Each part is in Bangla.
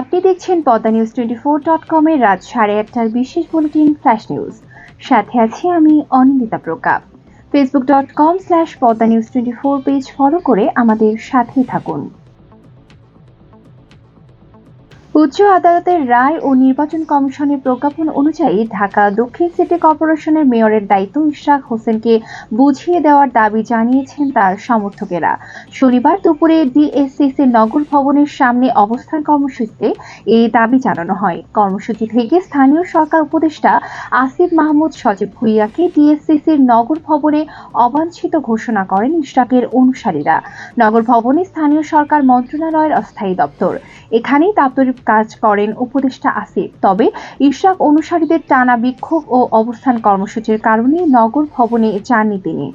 আপনি দেখছেন Padma news twenty four dot কমের রাত সাড়ে আটটার বিশেষ বুলেটিন ফ্ল্যাশ নিউজ। সাথে আছি আমি Anindita প্রকাপ। Facebook dot com slash Padma news twenty four page follow করে আমাদের সাথেই থাকুন। উচ্চ আদালতের রায় ও নির্বাচন কমিশনের প্রজ্ঞাপন অনুযায়ী ঢাকা দক্ষিণ সিটি কর্পোরেশনের মেয়রের দায়িত্ব ইশরাক হোসেনকে বুঝিয়ে দেওয়ার দাবি জানিয়েছেন তার সমর্থকেরা। শনিবার দুপুরে ডিএসসিসি নগর ভবনের সামনে অবস্থান কর্মসূচিতে এই দাবি জানানো হয়। কর্মসূচি থেকে স্থানীয় সরকার উপদেষ্টা আসিফ মাহমুদ সজীব ভুইয়াকে ডিএসসিসির নগর ভবনে অবাঞ্ছিত ঘোষণা করেন ইশরাকের অনুসারীরা। নগর ভবনে স্থানীয় সরকার মন্ত্রণালয়ের অস্থায়ী দপ্তর। এখানেই দাপ্তরিক কাজ করেন উপদেষ্টা আসিফ। তবে ইশরাক অনুসারীদের টানা বিক্ষোভ ও অবস্থান কর্মসূচির কারণে নগর ভবনে যাননি তিনি।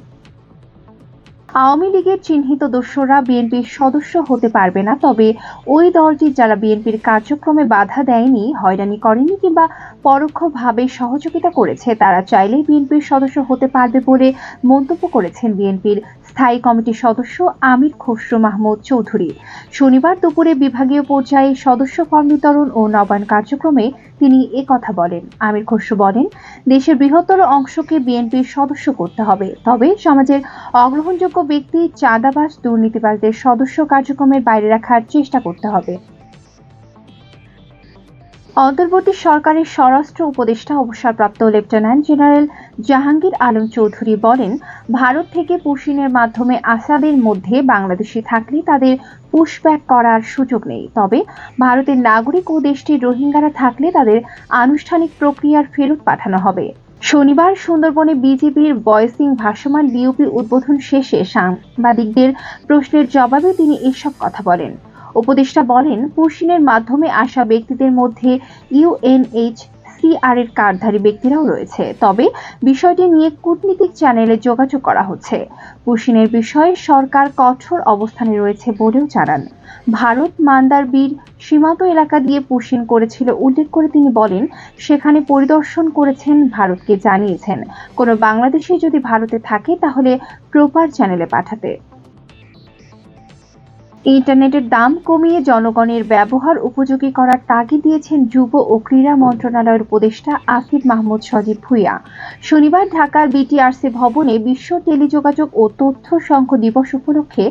আওয়ামী লীগের চিহ্নিত দস্যুরা বিএনপির সদস্য হতে পারবে না, তবে ওই দলটি যারা বিএনপির কার্যক্রমে বাধা দেয়নি, হয়রানি করেনি কিংবা পরোক্ষভাবে সহযোগিতা করেছে, তারা চাইলেই বিএনপির সদস্য হতে পারবে বলে মন্তব্য করেছেন বিএনপির স্থায়ী কমিটির সদস্য আমির খসরু মাহমুদ চৌধুরী। শনিবার দুপুরে বিভাগীয় পর্যায়ে সদস্য ফর্ম বিতরণ ও নবায়ন কার্যক্রমে তিনি এ কথা বলেন। আমির খসরু বলেন, দেশের বৃহত্তর অংশকে বিএনপির সদস্য করতে হবে, তবে সমাজের অগ্রহণযোগ্য ব্যক্তি চাঁদাবাজ, দুর্নীতিবাজদের সদস্য কার্যক্রমের বাইরে রাখার চেষ্টা করতে হবে। অন্তর্বর্তী সরকারের স্বরাষ্ট্র উপদেষ্টা অবসরপ্রাপ্ত লেফটেন্যান্ট জেনারেল জাহাঙ্গীর আলম চৌধুরী বলেন, ভারত থেকে পুশিনের মাধ্যমে আসাদের মধ্যে বাংলাদেশে থাকলে তাদের পুশব্যাক করার সুযোগ নেই। তবে ভারতের নাগরিক ও দেশটির রোহিঙ্গারা থাকলে তাদের আনুষ্ঠানিক প্রক্রিয়ার ফেরত পাঠানো হবে। শনিবার সুন্দরবনে বিজেপির বয়সিং ভাসমান বিউপি উদ্বোধন শেষে সাংবাদিকদের প্রশ্নের জবাবে তিনি এসব কথা বলেন। উপদেষ্টা বলেন, পুশিনের মাধ্যমে আসা ব্যক্তিদের মধ্যে ইউএনএইচ সিআর এর কার্ডধারী ব্যক্তিরাও রয়েছে। তবে বিষয়টি নিয়ে কূটনীতিক চ্যানেলে যোগাযোগ করা হচ্ছে। পুশিনের বিষয়ে সরকার কঠোর অবস্থানে রয়েছে বলেও জানান। ভারত মান্দার বীর সীমান্ত এলাকা দিয়ে পুশিন করেছিল উল্লেখ করে তিনি বলেন, সেখানে পরিদর্শন করেছেন, ভারতকে জানিয়েছেন। কোনো বাংলাদেশি যদি ভারতে থাকে, তাহলে প্রপার চ্যানেলে পাঠাতে। ইন্টারনেটের দাম কমিয়ে জনগণের ব্যবহার উপযোগী করার তাগিদ দিয়েছেন যুব ও ক্রীড়া মন্ত্রণালয়ের উপদেষ্টা আসিফ মাহমুদ সজীব ভুইয়া। শনিবার ঢাকার বিটিআরসি ভবনে বিশ্ব টেলিযোগাযোগ ও তথ্য সংঘ দিবস উপলক্ষে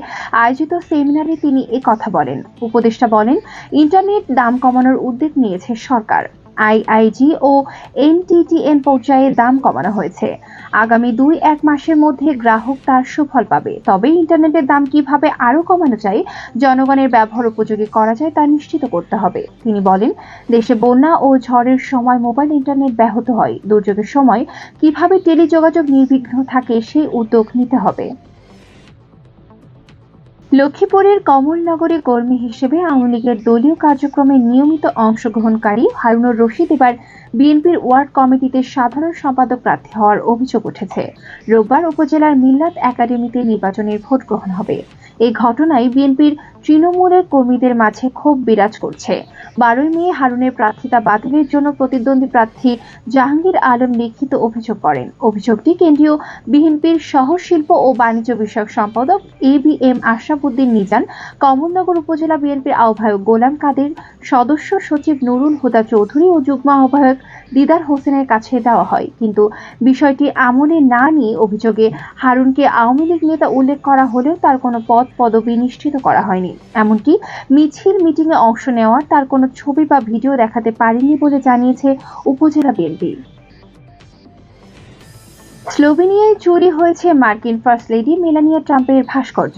আয়োজিত সেমিনারে তিনি কথা বলেন। উপদেষ্টা বলেন, ইন্টারনেট দাম কমানোর উদ্যোগ নিয়েছে সরকার। আইআইজি ও এনটিটিএন পর্যায়ে দাম কমানো হয়েছে। আগামী দুই এক মাসের মধ্যে গ্রাহক তার সুফল পাবে। তবে ইন্টারনেটের দাম কীভাবে আরও কমানো যায়, জনগণের ব্যবহার উপযোগী করা যায় তা নিশ্চিত করতে হবে। তিনি বলেন, দেশে বন্যা ও ঝড়ের সময় মোবাইল ইন্টারনেট ব্যাহত হয়। দুর্যোগের সময় কীভাবে টেলিযোগাযোগ নির্বিঘ্ন থাকে সেই উদ্যোগ নিতে হবে। লক্ষ্মীপুরের কমলনগরে কর্মী হিসেবে আওয়ামী লীগের দলীয় কার্যক্রমে নিয়মিত অংশগ্রহণকারী হারুনুর রশিদ এবার বিএনপির ওয়ার্ড কমিটিতে সাধারণ সম্পাদক প্রার্থী হওয়ার অভিযোগ উঠেছে। রোববার উপজেলার মিল্লাত একাডেমিতে নির্বাচনের ভোট গ্রহণ হবে। এই ঘটনায় বিএনপির তৃণমূলের কর্মীদের মাঝে ক্ষোভ বিরাজ করছে। বারোই মে হারুনের প্রার্থিতা বাতিলের জন্য প্রতিদ্বন্দ্বী প্রার্থী জাহাঙ্গীর আলম লিখিত অভিযোগ করেন। অভিযোগটি কেন্দ্রীয় বিএনপির সহ শিল্প ও বাণিজ্য বিষয়ক সম্পাদক এ বি এম আশরাফুদ্দিন নিজান কমলনগর উপজেলা বিএনপির আহ্বায়ক গোলাম কাদের, সদস্য সচিব নুরুল হুদা চৌধুরী ও যুগ্ম আহ্বায়ক দিদার হোসেনের কাছে দেওয়া হয়। কিন্তু বিষয়টি আমলে না নিয়ে অভিযোগে হারুনকে আওয়ামী লীগ নেতা উল্লেখ করা হলেও তার কোনো পদ পদবি নিশ্চিত করা হয়নি। এমনকি মিছিল মিটিংয়ে অংশ নেওয়ার তার কোনো ছবি বা ভিডিও দেখাতে পারেনি বলে জানিয়েছে উপজেলা বিএনপি। স্লোভেনিয়ায় চুরি হয়েছে মার্কিন ফার্স্ট লেডি মেলানিয়া ট্রাম্পের ভাস্কর্য।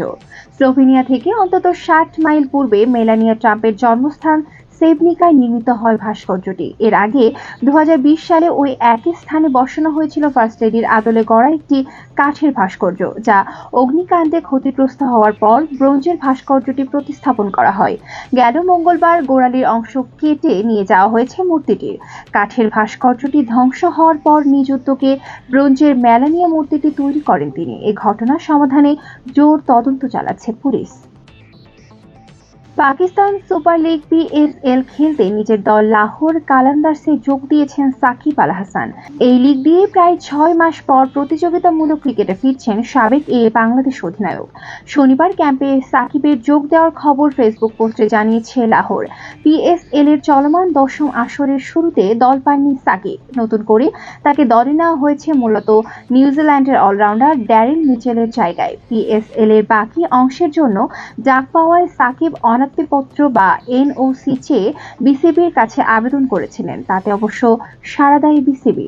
স্লোভেনিয়া থেকে অন্তত ষাট মাইল পূর্বে মেলানিয়া ট্রাম্পের জন্মস্থান সেবনিকায় নির্মিত হয় ভাস্কর্যটি। এর আগে দু হাজার বিশ সালে ওই একই স্থানে বসানো হয়েছিল ফার্স্ট লেডির আদলে গড়া একটি কাঠের ভাস্কর্য, যা অগ্নিকাণ্ডে ক্ষতিগ্রস্ত হওয়ার পর ব্রোঞ্জের ভাস্কর্যটি প্রতিস্থাপন করা হয়। গেল মঙ্গলবার গোড়ালির অংশ কেটে নিয়ে যাওয়া হয়েছে মূর্তিটির। কাঠের ভাস্কর্যটি ধ্বংস হওয়ার পর নিজ উদ্যোগে ব্রোঞ্জের মেলানিয়া মূর্তিটি তৈরি করেন তিনি। এ ঘটনার সমাধানে জোর তদন্ত চালাচ্ছে পুলিশ। পাকিস্তান সুপার লিগ পিএসএল খেলতে নিজের দল লাহোর কালান্দার্সে যোগ দিয়েছেন সাকিব আল হাসান। এই লিগ দিয়ে প্রায় ছয় মাস পর প্রতিযোগিতামূলক ক্রিকেটে ফিরছেন সাবেক এ বাংলাদেশ অধিনায়ক। শনিবার ক্যাম্পে সাকিবের যোগ দেওয়ার খবর ফেসবুক পোস্টে জানিয়েছে লাহোর। পিএসএল এর চলমান দশম আসরের শুরুতে দল পাননি সাকিব। নতুন করে তাকে দলে নেওয়া হয়েছে মূলত নিউজিল্যান্ডের অলরাউন্ডার ড্যারিল মিচেলের জায়গায়। পিএসএল এর বাকি অংশের জন্য ডাক পাওয়ায় সাকিব অনাত্মীপত্র বা এনওসি চেয়ে বিসিবির কাছে আবেদন করেছিলেন। তাতে অবশ্য সাড়া দেয় বিসিবি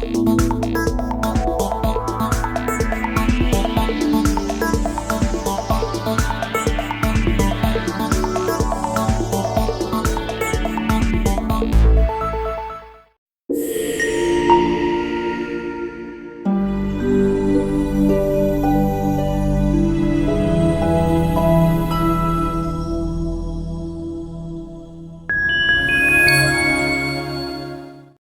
Thank you.